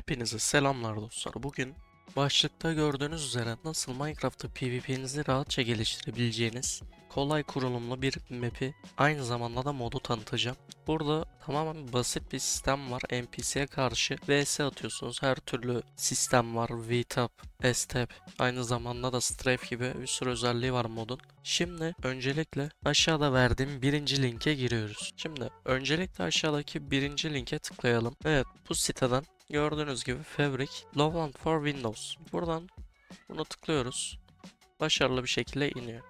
Hepinize selamlar dostlar. Bugün başlıkta gördüğünüz üzere nasıl Minecraft'ta PvP'nizi rahatça geliştirebileceğiniz kolay kurulumlu bir map'i aynı zamanda da modu tanıtacağım. Burada tamamen basit bir sistem var. NPC'ye karşı vs atıyorsunuz. Her türlü sistem var. VTAP, STAP, aynı zamanda da Strafe gibi bir sürü özelliği var modun. Şimdi öncelikle aşağıda verdiğim birinci linke giriyoruz. Şimdi öncelikle aşağıdaki birinci linke tıklayalım. Evet bu siteden Gördüğünüz gibi Fabric Lowland for Windows. Buradan bunu tıklıyoruz. Başarılı bir şekilde iniyor.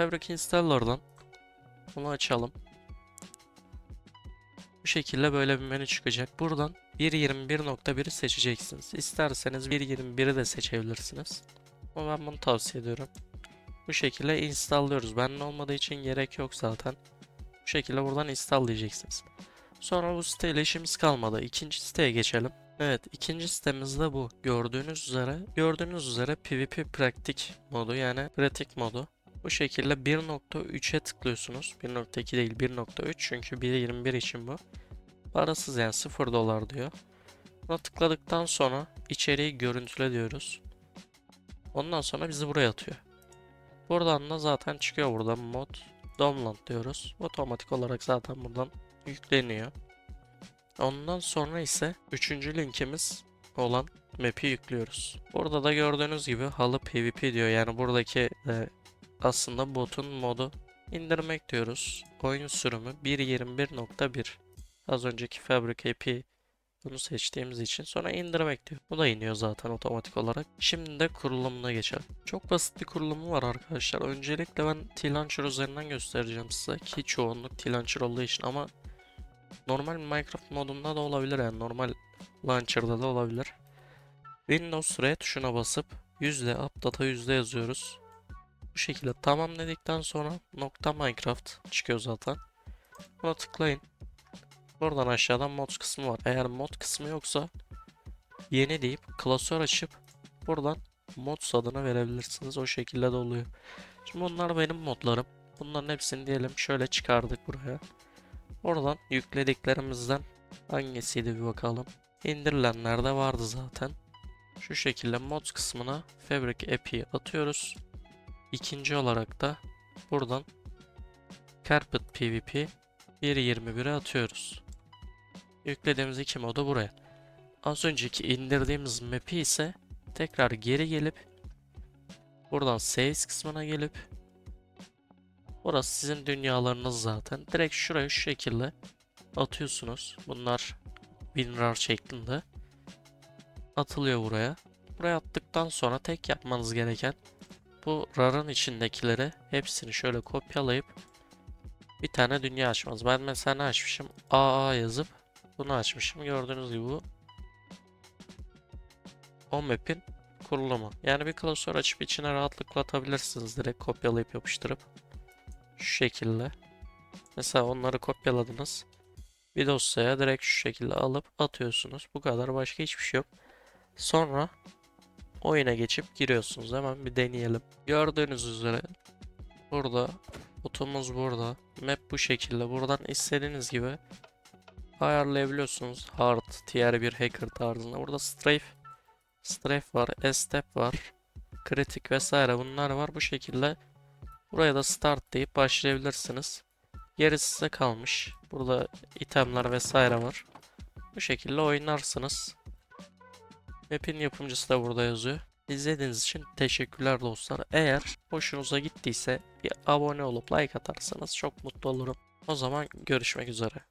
Fabric Installer'dan bunu açalım. Bu şekilde böyle bir menü çıkacak. Buradan 1.21.1'i seçeceksiniz. İsterseniz 1.21'i de seçebilirsiniz. Ama ben bunu tavsiye ediyorum. Bu şekilde installıyoruz. Bende olmadığı için gerek yok zaten. Bu şekilde buradan install diyeceksiniz. Sonra bu siteyle işimiz kalmadı. İkinci siteye geçelim. Evet, ikinci sitemiz de bu. Gördüğünüz üzere, gördüğünüz üzere PvP praktik modu yani pratik modu. Bu şekilde 1.3'e tıklıyorsunuz. 1.2 değil 1.3 çünkü 1.21 için bu. Parasız yani 0 dolar diyor. Buna tıkladıktan sonra içeriği görüntüle diyoruz. Ondan sonra bizi buraya atıyor. Buradan da zaten çıkıyor burada mod download diyoruz. Otomatik olarak zaten buradan yükleniyor. Ondan sonra ise üçüncü linkimiz olan map'i yüklüyoruz. Burada da gördüğünüz gibi halı PvP diyor. Yani buradaki de aslında botun modu indirmek diyoruz. Oyun sürümü 1.21.1 Az önceki Fabric AP bunu seçtiğimiz için sonra indirmek diyor. Bu da iniyor zaten otomatik olarak. Şimdi de kurulumuna geçelim. Çok basit bir kurulumu var arkadaşlar. Öncelikle ben T-Launcher üzerinden göstereceğim size ki çoğunluk T-Launcher olduğu için ama Normal Minecraft modunda da olabilir yani normal launcher'da da olabilir. Windows R tuşuna basıp yüzde update'a yüzde yazıyoruz. Şekilde tamam dedikten sonra nokta Minecraft çıkıyor zaten. Buna tıklayın. Buradan aşağıdan mod kısmı var. Eğer mod kısmı yoksa yeni deyip klasör açıp buradan mods adını verebilirsiniz. O şekilde de oluyor. Şimdi bunlar benim modlarım. Bunların hepsini diyelim şöyle çıkardık buraya. Oradan yüklediklerimizden hangisiydi bir bakalım. İndirilenler de vardı zaten. Şu şekilde mods kısmına Fabric API atıyoruz. İkinci olarak da buradan Carpet PvP 1.21'e atıyoruz. Yüklediğimiz iki modu buraya. Az önceki indirdiğimiz map'i ise tekrar geri gelip buradan Saves kısmına gelip Orası sizin dünyalarınız zaten. Direkt şuraya şu şekilde atıyorsunuz. Bunlar WinRAR şeklinde. Atılıyor buraya. Buraya attıktan sonra tek yapmanız gereken bu RAR'ın içindekileri hepsini şöyle kopyalayıp bir tane dünya açmanız. Ben mesela ne açmışım? AA yazıp bunu açmışım. Gördüğünüz gibi bu o map'in kurulumu. Yani bir klasör açıp içine rahatlıkla atabilirsiniz direkt kopyalayıp yapıştırıp. Şu şekilde. Mesela onları kopyaladınız. Bir dosyaya direkt şu şekilde alıp atıyorsunuz. Bu kadar başka hiçbir şey yok. Sonra oyuna geçip giriyorsunuz. Hemen bir deneyelim. Gördüğünüz üzere burada botumuz burada. Map bu şekilde. Buradan istediğiniz gibi ayarlayabiliyorsunuz. Hard, tier 1 hacker tarzında. Burada strafe, strafe var, S-step var, kritik vesaire bunlar var. Bu şekilde Buraya da start deyip başlayabilirsiniz. Gerisi size kalmış. Burada itemler vesaire var. Bu şekilde oynarsınız. Map'in yapımcısı da burada yazıyor. İzlediğiniz için teşekkürler dostlar. Eğer hoşunuza gittiyse bir abone olup like atarsanız çok mutlu olurum. O zaman görüşmek üzere.